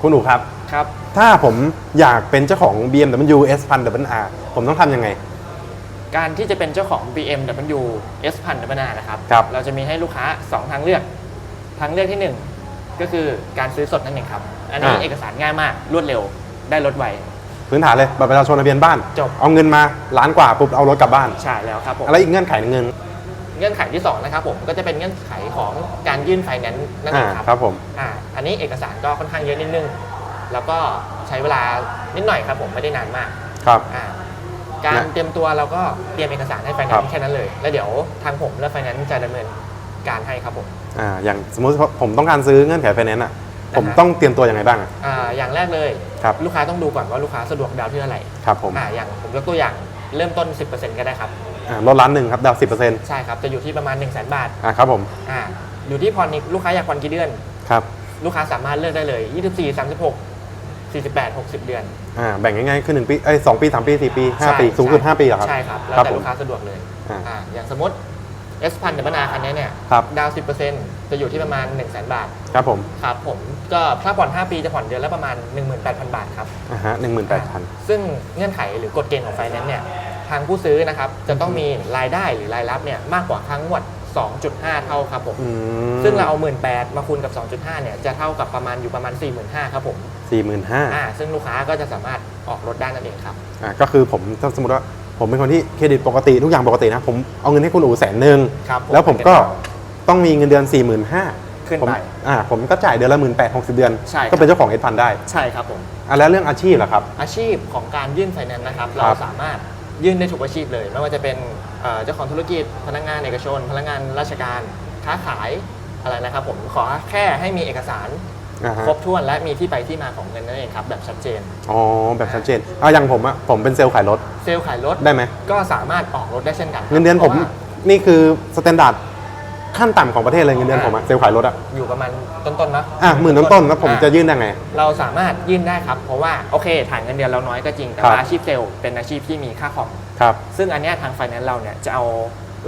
คุณหนูครับ ครับ ถ้าผมอยากเป็นเจ้าของ BMW S พัน R ผมต้องทำยังไง การที่จะเป็นเจ้าของ BMW S พันธนานะครับครับ เราจะมีให้ลูกค้า 2 ทางเลือก ทางเลือกที่ 1 ก็คือการซื้อสดนั่นเองครับ อันนี้อ่า เอกสารง่ายมากรวดเร็วได้รถไว พื้นฐานเลยบัตรประชาชนทะเบียนบ้านจบ เอาเงินมาล้านกว่าปุ๊บเอารถกลับบ้าน ใช่แล้วครับผม อะไรอีกเงื่อนไขหนึ่งเงิน เงื่อนไขที่2นะครับผมก็จะเป็นเงื่อนไขของการยื่นไฟแนนซ์นั่นเออ่างครับครับผมอ่าอันนี้เอกสารก็ค่อนข้างเยอะนิดนึง แล้วก็ใช้เวลานิดหน่อยครับผมไม่ได้นานมากครับอ่าการนะเตรียมตัวเราก็เตรียมเอกสารให้ไฟแนครันบซ์แค่นั้นเลย แล้วเดี๋ยวทางผมและไฟแนนซ์จะดำเนินการให้ครับผมอ่าอย่างสมมติผมต้องการซื้อเงื่อนไขไฟแนนซ์อะผมอ่าฮะต้องเตรียมตัวยังไงบ้างอะอ่าอย่างแรกเลยครับลูกค้าต้องดูก่อนว่าลูกค้าสะดวกดาวน์ที่เท่าไหร่ครับผมอ่าอย่างผมยกตัวอย่าง เริ่มต้น 10%ก็ได้ครับอ่ารถล้านหนึ่งครับดาวสิบเปอร์เซ็นต์ใช่ครับจะอยู่ที่ประมาณ 1 0 0 0 0แบาทอ่าครับผมอ่าอยู่ที่ผ่อนอีกลูกค้าอยากผ่อนกี่เดือน ครับลูกค้าสามารถเลือกได้เลย 24 36 48 60 เดือน อ่าแบ่งง่ายๆคือหนึ่งปีเอ้ยสองปีสามปีสี่ปีห้าใช่ปีสูงสุดใช่ห้าปีเหรอครับ ใช่ครับ แล้วครับแต่ผมลูกค้าสะดวกเลยอ่า อ่าอย่างสมมติ S พันเดบนาคันนี้เนี่ยครับดาวน์10%จะอยู่ที่ประมาณ 1 0 0 0 0 0บาทครับผมครับผมก็ถ้าผ่อน 5 ปีจะผ่อนเดือนละประมาณ 18,000 บาทครับอ่าฮะหนึ่งหมื่นแปดพันซึ่งเงื่อนไขหรือกฎเกณฑ์ของไฟแนนซ์เนี่ยทางผู้ซื้อนะครับจะต้องมีรายได้หรือรายรับเนี่ยมากกว่าครั้งงวด 2.5 เท่าครับผมซึ่งเราเอา 18,000มาคูณกับ 2.5เนี่ยจะเท่ากับประมาณอยู่ประมาณ 45,000ครับผมสี่หมื่นห้าอ่าซึ่งลูกค้าก็จะสามารถออกรถได้นั่นเองครับอ่าก็คือผมถ้าสมมติว่า ผมเป็นคนที่เครดิตปกติทุกอย่างปกตินะ ผมเอาเงินให้คุณอู๋แสนหนึ่งครับแล้วผมก็ต้องมีเงินเดือน4 5 0 0 0ขึ้นผมไปอ่าผมก็จ่ายเดือนละหมื่นแปดหกสิบเดือน ใช่ครับ ก็เป็นเจ้าของเอพันได้ใช่ครับผม อะแล้วเรื่องอาชีพล่ะครับ อาชีพของการยื่นไฟแนนซ์นะครับคเรารับสามารถยื่นได้ทุกอาชีพเลย ไม่ว่าจะเป็นเอ่อเจ้าของธุรกิจพนักงานเอกชน พนักงานราชการค้าขายอะไรนะครับผมขอแค่ให้มีเอกสาร อ่าฮะ ครบถ้วนและมีที่ไปที่มาของเงินนั่นเองครับแบบชัดเจน อ๋อแบบชัดเจนอะอย่างผมอะผมเป็นเซลล์ขายรถเซลล์ขายรถได้ไหมก็ก็สามารถออกรถได้เช่นกันครับเงินเดือนผมพราะว่านี่คือสแตนดาร์ดขั้นต่ำของประเทศเลยเงินเดือนผมอะเซลล์ขายรถอะอยู่ประมาณต้นๆเนอะอะหมื่นต้นๆแล้วผมอ่จะยื่นได้ไง เราสามารถยื่นได้ครับ เพราะว่าโอเคฐานเงินเดือนเราน้อยก็จริง แต่ครับว่าอาชีพเซลล์เป็นอาชีพที่มีค่าคอม ครับ ซึ่งอันเนี้ยทางไฟแนนซ์เราเนี่ยจะเอา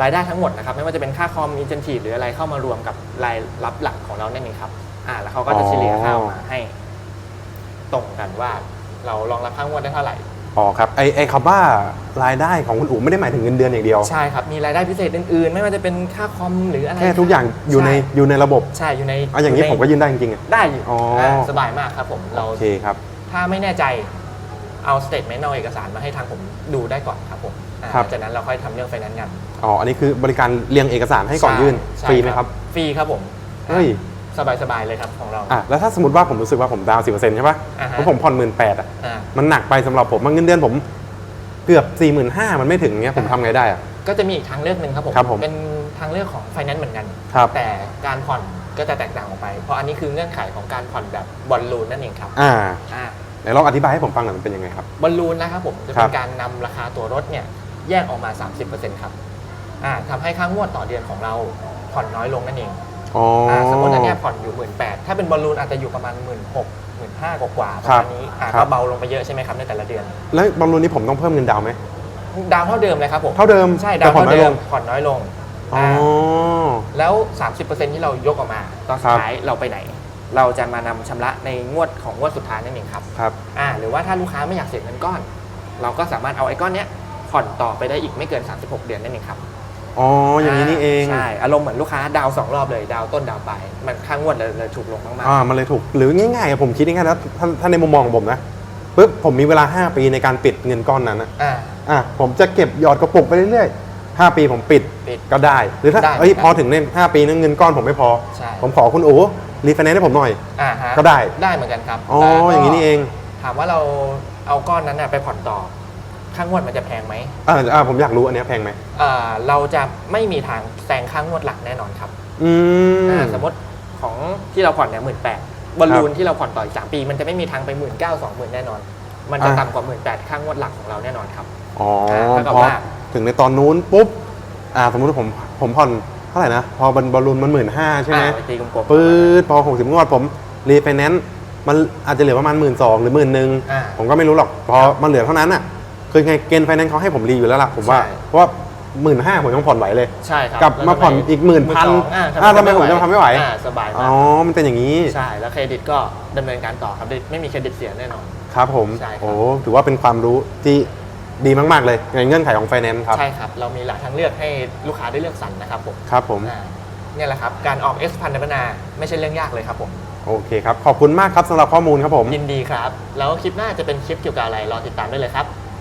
รายได้ทั้งหมดนะครับ ไม่ว่าจะเป็นค่าคอมอินเจนทีหรืออะไรเข้ามารวมกับรายรับหลักของเรานั่นเองครับ อ่าแล้วเขาก็จะเฉลี่ยค่าออกมาให้ ตรงกันว่า เรารองรับค่างวดได้เท่าไหร่อ๋อครับไอไอคำว่ารายได้ของคุณอู๋ไม่ได้หมายถึงเงินเดือนอย่างเดียวใช่ครับมีรายได้พิเศษอื่นๆ ไม่ว่าจะเป็นค่าคอมหรืออะไรแค่ทุกอย่างอยู่ในช่อยู่ในระบบใช่อยู่ในเอาอย่างนี้ในผมก็ยื่นได้จริงๆอะได้อยู่อ๋ออ่าสบายมากครับผมเราโอเคครับถ้าไม่แน่ใจเอาสเตทเมนต์เอาเอกสารมาให้ทางผมดูได้ก่อนครับผมอ่าครับจากนั้นเราค่อยทำเรื่องไฟแนนซ์กันอ๋ออันนี้คือบริการเรียงเอกสารให้ก่อนยื่นใช่ฟรีไหมครับฟรีครับผมเฮ้ย สบายๆเลยครับของเรา อะแล้วถ้าสมมติว่าผมรู้สึกว่าผมดาวสิบเปอร์เซ็นต์ใช่ปะอ่าฮะ เพราะผมผ่อนหมื่นแปดอะอ่ามันหนักไปสำหรับผมมันเงินเดือนผมเกือบ4ี่หมื่นห้ามันไม่ถึงเนี้ยผมทำไงได้อะ ก็จะมีอีกทางเลือกหนึ่งครับผม ครับผม เป็นทางเลือกของไฟแนนซ์เหมือนกัน ครับ แต่การผ่อนก็จะแตกต่างออกไป เพราะอันนี้คือเงื่อนไขของการผ่อนแบบบอลลูนนั่นเองครับอ่าอ่า ไหนลองอธิบายให้ผมฟังหน่อยมันเป็นยังไงครับ บอลลูนนะครับผมจะครัเป็บ นการนำราคาตัวรถเนี่ยแยกออกมา 30%ครับอ่าทำให้ค่างวดต่อเดือนของเราผ่อนน้อยลงนั่นเอง อ๋อออ่าสมมติอันเนี้ยผ่อนอยู่หมื่นแปดถ้าเป็นบอลลูนอาจจะอยู่ประมาณหมื่นหกหมื่นห้ากว่าๆประครัมาบณนี้อ่าครัก็บเบาลงไปเยอะใช่ไหมครับในแต่ละเดือน แล้วบอลลูนนี้ผมต้องเพิ่มเงินดาวน์ไหม ดาวเท่าเดิมเลยครับผมเท่าเดิมใช่แต่ดาวผ่อนเท่าน้อยเดิลมง ผ่อนน้อยลงอ๋ออ่าแล้ว 30%ที่เรายกออกมาตอนสุครัดบท้ายเราไปไหน เราจะมานำชำระในงวดของงวดสุดท้ายนั่นเองครับครับ อ่าหรือว่าถ้าลูกค้าไม่อยากเสียเงินก้อน เราก็สามารถเอาไอ้ก้อนเนี้ยผ่อนต่อไปได้อีกไม่เกิน 36 เดือนนั่นเองครับ อ๋ออย่างนี้นี่เองใช่อารมณ์เหมือนลูกค้าดาวน์สองรอบเลยดาวน์ต้นดาวน์ปลายมันค่างวดเลยเลยถูกลงมากอ่ามันเลยถูกหรือง่ายๆอะผมคิดง่ายๆแล้วถ้าถ้าในมุมมองของผมนะปุ๊บผมมีเวลา 5 ปีในการปิดเงินก้อนนั้นนะๆอ่าอะผมจะเก็บหยอดกระปุกไปเรื่อยๆ 5 ปีผมปิดปิด ก็ได้ หรือถ้าได้เอ้ยครับพอถึงเนี่ยห้าปีนั้นเงินก้อนผมไม่พอ ใช่ ผมขอคุณอู๋รีไฟแนนซ์ให้ผมหน่อย อ่าฮะก็ได้ได้เหมือนกันครับอ๋อแต่ก็อย่างนี้นี่เอง ถามว่าเราเอาก้อนนั้นน่ะไปผ่อนต่อค่างวดมันจะแพงไหมอ่าอ่าผมอยากรู้อันเนี้ยแพงไหมอ่าเราจะไม่มีทางแซงค่างวดหลักแน่นอนครับอืม อ่าสมมติของที่เราผ่อนเนี่ยหมื่นแปดบอลลูนที่เราผ่อนต่ออีกสามปี มันจะไม่มีทางไปหมื่นเก้าสองหมื่นแน่นอน มันจะอ่า ต่ำกว่าหมื่นแปดค่างวดหลักของเราแน่นอนครับ อ๋อเท่ากับพอว่า ถึงในตอนนู้นปุ๊บอ่าสมมติว่าผมผมผ่อนเท่าไหร่นะ พอบอลบอลลูนมันหมื่นห้าใช่ไหมอ่าไปตีกลมๆปื๊ดพอหกสิบงวดผมรีไฟแนนซ์มันอาจจะเหลือประมาณหมื่นสองหรือหมื่นหนึ่งอ่า ผมก็ไม่รู้หรอก พอมันเหลือเท่านั้นอะ คือไงเกณฑ์ไฟแนนซ์เขาให้ผมรีอยู่แล้วล่ะผมว่า ใช่ เพราะว่าหมื่นห้าผมยังผ่อนไหวเลย ใช่ครับกลับมาผ่อนอีกหมื่นพันอ่าอ่าทำไมผมจะทำไม่ไหว อ่าสบายอ๋มาอกมันเป็นอย่างนี้ ใช่แล้วเครดิตก็ดำเนินการต่อครับไม่มีเครดิตเสียแน่นอน ครับผม ใช่ครับ โอ้ถือว่าเป็นความรู้ที่ดีมาก ๆ เลย ในเงื่อนไขของไฟแนนซ์ครับ ใช่ครับ เรามีหลายทางเลือกให้ลูกค้าได้เลือกสรรนะครับผมครับผม อ่าเนี่ยแหละครับ การออก S พันธนาไม่ใช่เรื่องยากเลยครับผม โอเคครับ ขอบคุณมากครับสำหรับข้อมูลครับผม ยินดีครับ แล้วคลิปหน้าจะเป็นคลิปเกี่ยวกับอะไร รอติดตามได้เลยครับ